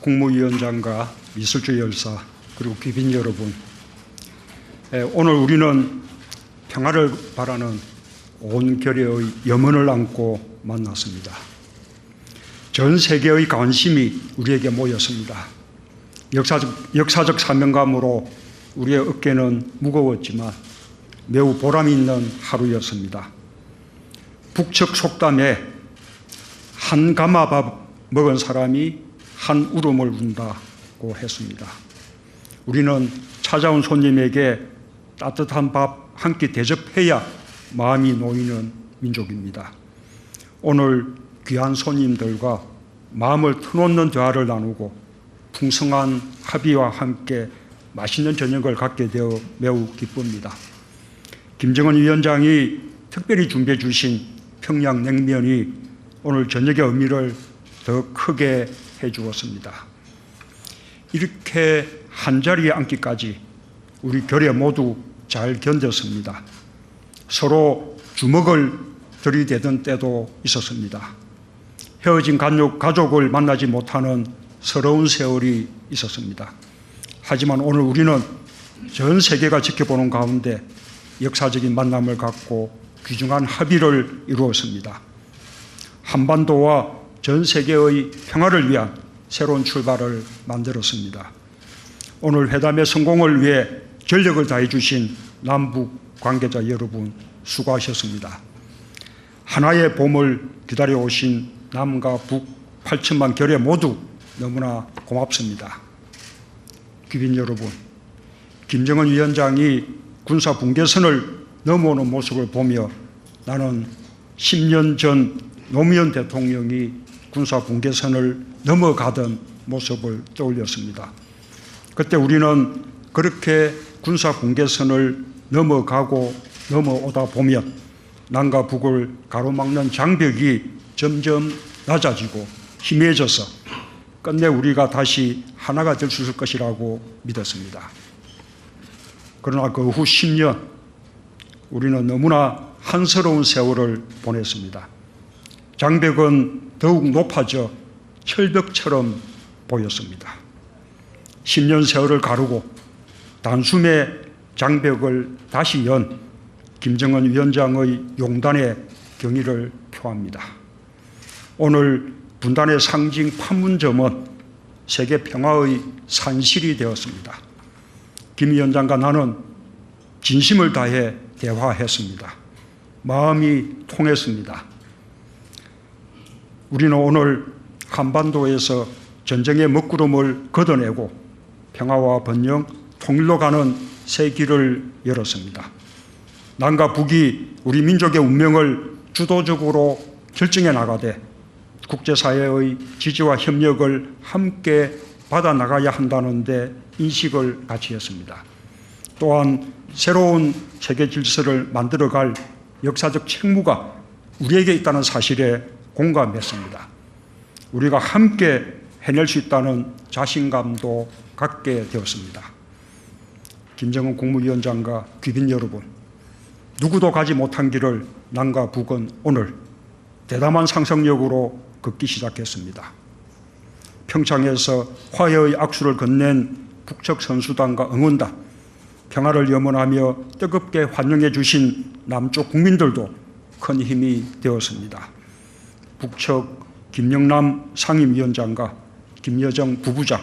국무위원장과 미술주 열사 그리고 귀빈 여러분, 에, 오늘 우리는 평화를 바라는 온 결의의 염원을 안고 만났습니다. 전 세계의 관심이 우리에게 모였습니다. 역사적, 역사적 사명감으로 우리의 어깨는 무거웠지만 매우 보람 있는 하루였습니다. 북측 속담에 한 가마밥 먹은 사람이 한 울음을 운다고 했습니다. 우리는 찾아온 손님에게 따뜻한 밥 한 끼 대접해야 마음이 놓이는 민족입니다. 오늘 귀한 손님들과 마음을 터놓는 대화를 나누고 풍성한 합의와 함께 맛있는 저녁을 갖게 되어 매우 기쁩니다. 김정은 위원장이 특별히 준비해 주신 평양 냉면이 오늘 저녁의 의미를 더 크게 해 주었습니다. 이렇게 한 자리에 앉기까지 우리 교례 모두 잘 견뎠습니다. 서로 주먹을 들이대던 때도 있었습니다. 헤어진 가족, 가족을 만나지 못하는 서러운 세월이 있었습니다. 하지만 오늘 우리는 전 세계가 지켜보는 가운데 역사적인 만남을 갖고 귀중한 합의를 이루었습니다. 한반도와 전 세계의 평화를 위한 새로운 출발을 만들었습니다. 오늘 회담의 성공을 위해 전력을 다해 주신 남북 관계자 여러분 수고하셨습니다. 하나의 봄을 기다려 오신 남과 북 8천만 결의 모두 너무나 고맙습니다. 귀빈 여러분, 김정은 위원장이 군사 붕괴선을 넘어오는 모습을 보며 나는 10년 전 노무현 대통령이 군사 붕괴선을 넘어가던 모습을 떠올렸습니다. 그때 우리는 그렇게 군사 붕괴선을 넘어가고 넘어오다 보면 남과 북을 가로막는 장벽이 점점 낮아지고 희미해져서 끝내 우리가 다시 하나가 될 수 있을 것이라고 믿었습니다. 그러나 그 후 10년 우리는 너무나 한스러운 세월을 보냈습니다. 장벽은 더욱 높아져 철벽처럼 보였습니다. 10년 세월을 가르고 단숨에 장벽을 다시 연 김정은 위원장의 용단의 경의를 표합니다. 오늘 분단의 상징 판문점은 세계 평화의 산실이 되었습니다. 김 위원장과 나는 진심을 다해 대화했습니다. 마음이 통했습니다. 우리는 오늘 한반도에서 전쟁의 먹구름을 걷어내고 평화와 번영, 통일로 가는 새 길을 열었습니다. 남과 북이 우리 민족의 운명을 주도적으로 결정해 나가되 국제사회의 지지와 협력을 함께 받아 나가야 한다는데 인식을 같이 했습니다. 또한 새로운 세계 질서를 만들어갈 역사적 책무가 우리에게 있다는 사실에 공감했습니다. 우리가 함께 해낼 수 있다는 자신감도 갖게 되었습니다. 김정은 국무위원장과 귀빈 여러분, 누구도 가지 못한 길을 남과 북은 오늘 대담한 상상력으로 걷기 시작했습니다. 평창에서 화해의 악수를 건넨 북측 선수단과 응원단, 평화를 염원하며 뜨겁게 환영해 주신 남쪽 국민들도 큰 힘이 되었습니다. 북측 김영남 상임위원장과 김여정 부부장,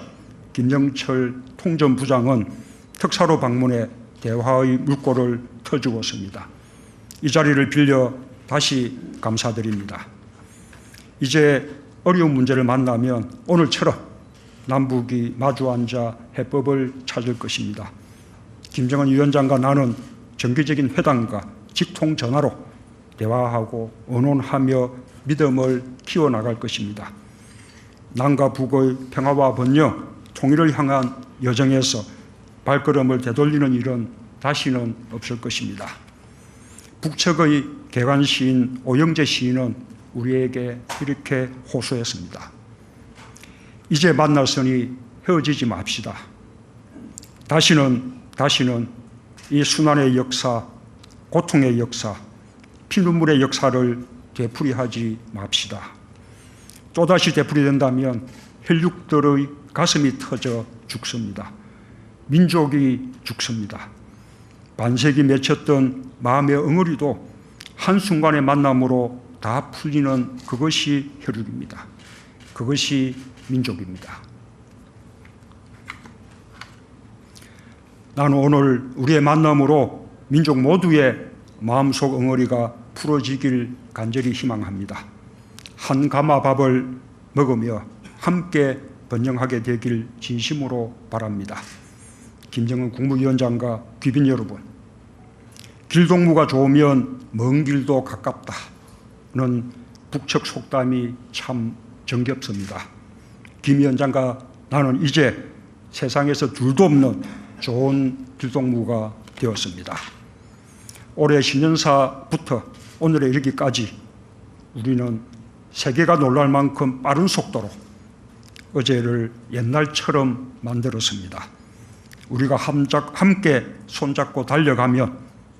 김영철 통전부장은 특사로 방문해 대화의 물꼬를 터주었습니다. 이 자리를 빌려 다시 감사드립니다. 이제 어려운 문제를 만나면 오늘처럼 남북이 마주 앉아 해법을 찾을 것입니다. 김정은 위원장과 나는 정기적인 회담과 직통 전화로 대화하고 언론하며 믿음을 키워나갈 것입니다. 남과 북의 평화와 번영, 통일을 향한 여정에서 발걸음을 되돌리는 일은 다시는 없을 것입니다. 북측의 개관 시인 오영재 시인은 우리에게 이렇게 호소했습니다. 이제 만났으니 헤어지지 맙시다. 다시는 다시는 이 순환의 역사, 고통의 역사, 피눈물의 역사를 되풀이하지 맙시다. 또다시 되풀이된다면 혈육들의 가슴이 터져 죽습니다. 민족이 죽습니다. 반세기 맺혔던 마음의 응어리도 한순간의 만남으로 다 풀리는 그것이 혈육입니다. 그것이 민족입니다. 나는 오늘 우리의 만남으로 민족 모두의 마음속 응어리가 풀어지길 간절히 희망합니다. 한 가마 밥을 먹으며 함께 번영하게 되길 진심으로 바랍니다. 김정은 국무위원장과 귀빈 여러분, 길동무가 좋으면 먼 길도 가깝다는 북측 속담이 참 정겹습니다. 김 위원장과 나는 이제 세상에서 둘도 없는 좋은 길동무가 되었습니다. 올해 신년사부터 오늘에 이르기까지 우리는 세계가 놀랄 만큼 빠른 속도로 어제를 옛날처럼 만들었습니다. 우리가 함께 손잡고 달려가면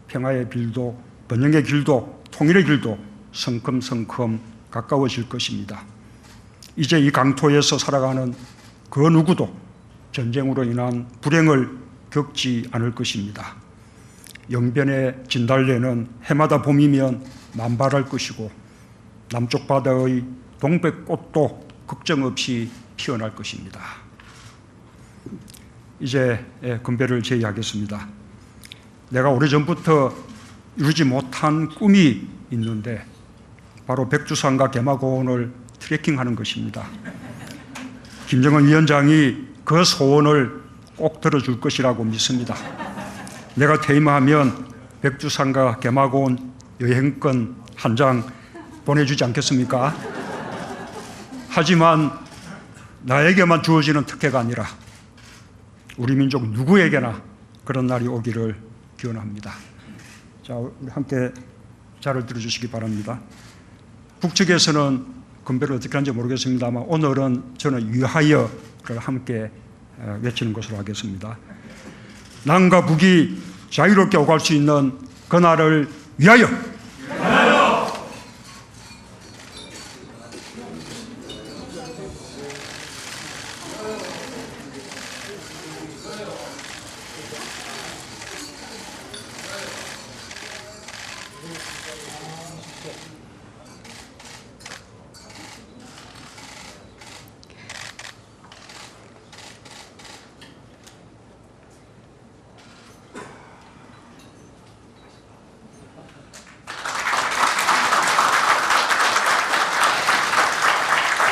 평화의 길도 번영의 길도 통일의 길도 성큼성큼 가까워질 것입니다. 이제 이 강토에서 살아가는 그 누구도 전쟁으로 인한 불행을 겪지 않을 것입니다. 영변의 진달래는 해마다 봄이면 만발할 것이고 남쪽 바다의 동백꽃도 걱정 없이 피어날 것입니다. 이제 건배를 제의하겠습니다. 내가 오래전부터 이루지 못한 꿈이 있는데 바로 백두산과 개마고원을 트레킹하는 것입니다. 김정은 위원장이 그 소원을 꼭 들어줄 것이라고 믿습니다. 내가 퇴임하면 백두산과 개마고원 여행권 한 장 보내주지 않겠습니까? 하지만 나에게만 주어지는 특혜가 아니라 우리 민족 누구에게나 그런 날이 오기를 기원합니다. 자, 우리 함께 자를 들어주시기 바랍니다. 북측에서는 건배를 어떻게 하는지 모르겠습니다만 오늘은 저는 위하여를 함께 어, 외치는 것으로 하겠습니다. 남과 북이 자유롭게 오갈 수 있는 그날을 위하여.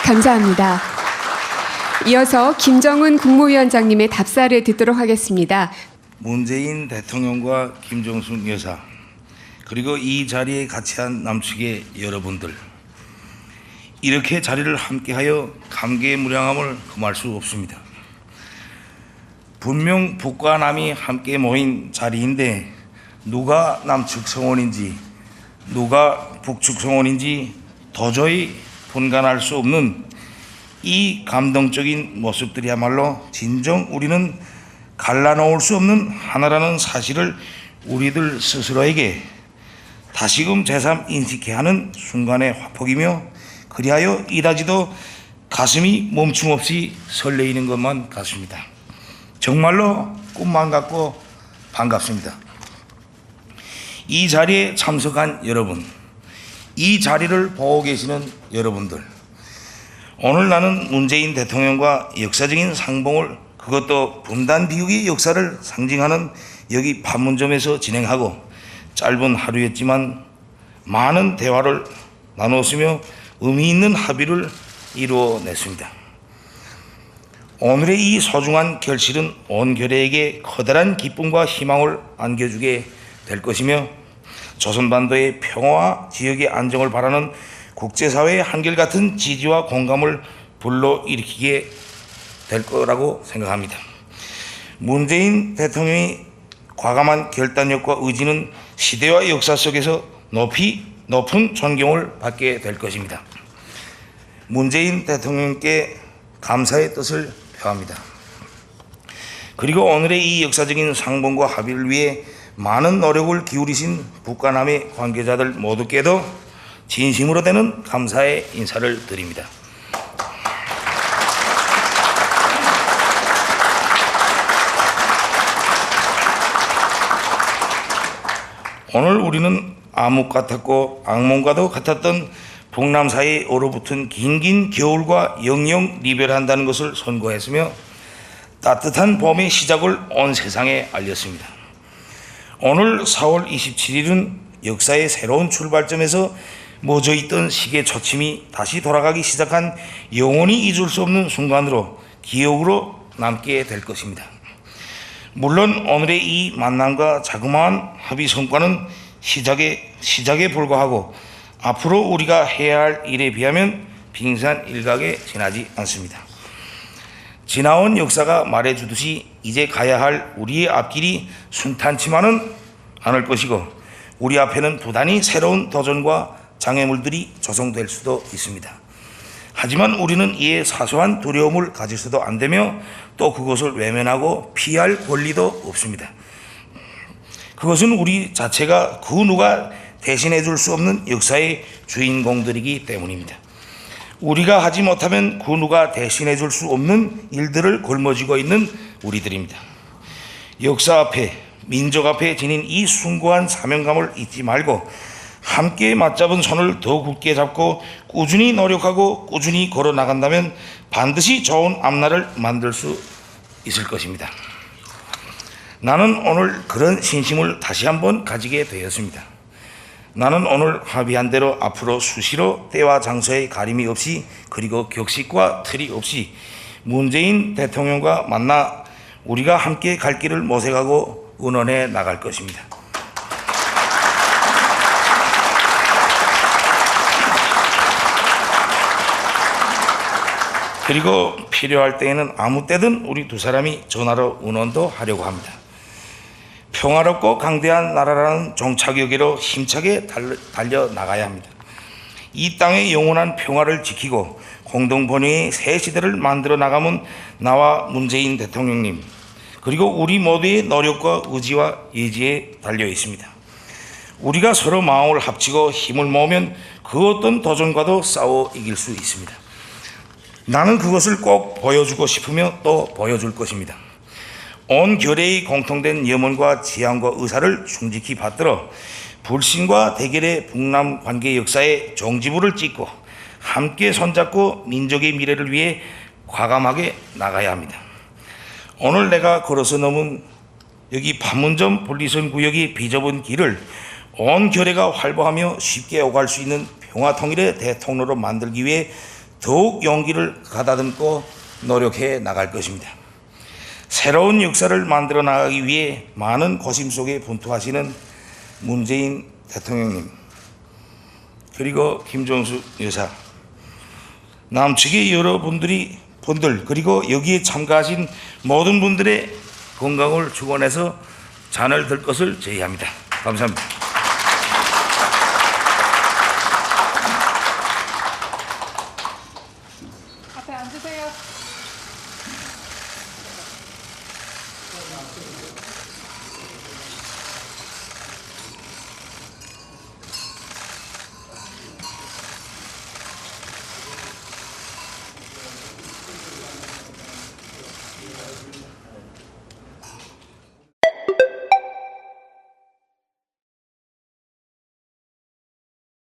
감사합니다. 이어서 김정은 국무위원장님의 답사를 듣도록 하겠습니다. 문재인 대통령과 김정숙 여사 그리고 이 자리에 같이 한 남측의 여러분들 이렇게 자리를 함께하여 감개의 무량함을 금할 수 없습니다. 분명 북과 남이 함께 모인 자리인데 누가 남측 성원인지 누가 북측 성원인지 도저히 분간할 수 없는 이 감동적인 모습들이야말로 진정 우리는 갈라놓을 수 없는 하나라는 사실을 우리들 스스로에게 다시금 재삼 인식해야 하는 순간의 화폭이며 그리하여 이다지도 가슴이 멈춤없이 설레이는 것만 같습니다. 정말로 꿈만 같고 반갑습니다. 이 자리에 참석한 여러분, 이 자리를 보고 계시는 여러분들, 오늘 나는 문재인 대통령과 역사적인 상봉을 그것도 분단 비우기 역사를 상징하는 여기 판문점에서 진행하고 짧은 하루였지만 많은 대화를 나누었으며 의미 있는 합의를 이루어냈습니다. 오늘의 이 소중한 결실은 온 결의에게 커다란 기쁨과 희망을 안겨주게 될 것이며 조선반도의 평화와 지역의 안정을 바라는 국제사회의 한결같은 지지와 공감을 불러일으키게 될 거라고 생각합니다. 문재인 대통령의 과감한 결단력과 의지는 시대와 역사 속에서 높이 높은 존경을 받게 될 것입니다. 문재인 대통령께 감사의 뜻을 표합니다. 그리고 오늘의 이 역사적인 상봉과 합의를 위해 많은 노력을 기울이신 북한함의 관계자들 모두께도 진심으로 되는 감사의 인사를 드립니다. 오늘 우리는 암흑 같았고 악몽과도 같았던 북남 사이에 얼어붙은 긴긴 겨울과 영영 리별한다는 것을 선고했으며 따뜻한 봄의 시작을 온 세상에 알렸습니다. 오늘 4월 27일은 역사의 새로운 출발점에서 멎어 있던 시계 초침이 다시 돌아가기 시작한 영원히 잊을 수 없는 순간으로 기억으로 남게 될 것입니다. 물론 오늘의 이 만남과 자그마한 합의 성과는 시작에 시작에 불과하고 앞으로 우리가 해야 할 일에 비하면 빙산 일각에 지나지 않습니다. 지나온 역사가 말해주듯이 이제 가야 할 우리의 앞길이 순탄치만은 않을 것이고 우리 앞에는 부단히 새로운 도전과 장애물들이 조성될 수도 있습니다. 하지만 우리는 이에 사소한 두려움을 가질 안 되며 또 그것을 외면하고 피할 권리도 없습니다. 그것은 우리 자체가 그 누가 대신해 줄 수 없는 역사의 주인공들이기 때문입니다. 우리가 하지 못하면 그 누가 대신해 줄 수 없는 일들을 걸머쥐고 있는 우리들입니다. 역사 앞에 민족 앞에 지닌 이 숭고한 사명감을 잊지 말고 함께 맞잡은 손을 더 굳게 잡고 꾸준히 노력하고 꾸준히 걸어 나간다면 반드시 좋은 앞날을 만들 수 있을 것입니다. 나는 오늘 그런 신심을 다시 한번 가지게 되었습니다. 나는 오늘 합의한 대로 앞으로 수시로 때와 장소에 가림이 없이 그리고 격식과 틀이 없이 문재인 대통령과 만나 우리가 함께 갈 길을 모색하고 의논해 나갈 것입니다. 그리고 필요할 때에는 아무 때든 우리 두 사람이 전화로 의논도 하려고 합니다. 평화롭고 강대한 나라라는 종착역으로 힘차게 달려, 나가야 합니다. 이 땅의 영원한 평화를 지키고 공동 번영의 새 시대를 만들어 나가면 나와 문재인 대통령님 그리고 우리 모두의 노력과 의지와 예지에 달려 있습니다. 우리가 서로 마음을 합치고 힘을 모으면 그 어떤 도전과도 싸워 이길 수 있습니다. 나는 그것을 꼭 보여주고 싶으며 또 보여줄 것입니다. 온 결의의 공통된 염원과 지향과 의사를 충직히 받들어 불신과 대결의 북남 관계 역사에 종지부를 찍고 함께 손잡고 민족의 미래를 위해 과감하게 나가야 합니다. 오늘 내가 걸어서 넘은 여기 판문점 분리선 구역이 비좁은 길을 온 결의가 활보하며 쉽게 오갈 수 있는 평화 통일의 대통로로 만들기 위해 더욱 용기를 가다듬고 노력해 나갈 것입니다. 새로운 역사를 만들어 나가기 위해 많은 고심 속에 분투하시는 문재인 대통령님 그리고 김종수 여사 남측의 여러분들이 분들 그리고 여기에 참가하신 모든 분들의 건강을 축원해서 잔을 들 것을 제의합니다. 감사합니다. 앞에 앉으세요.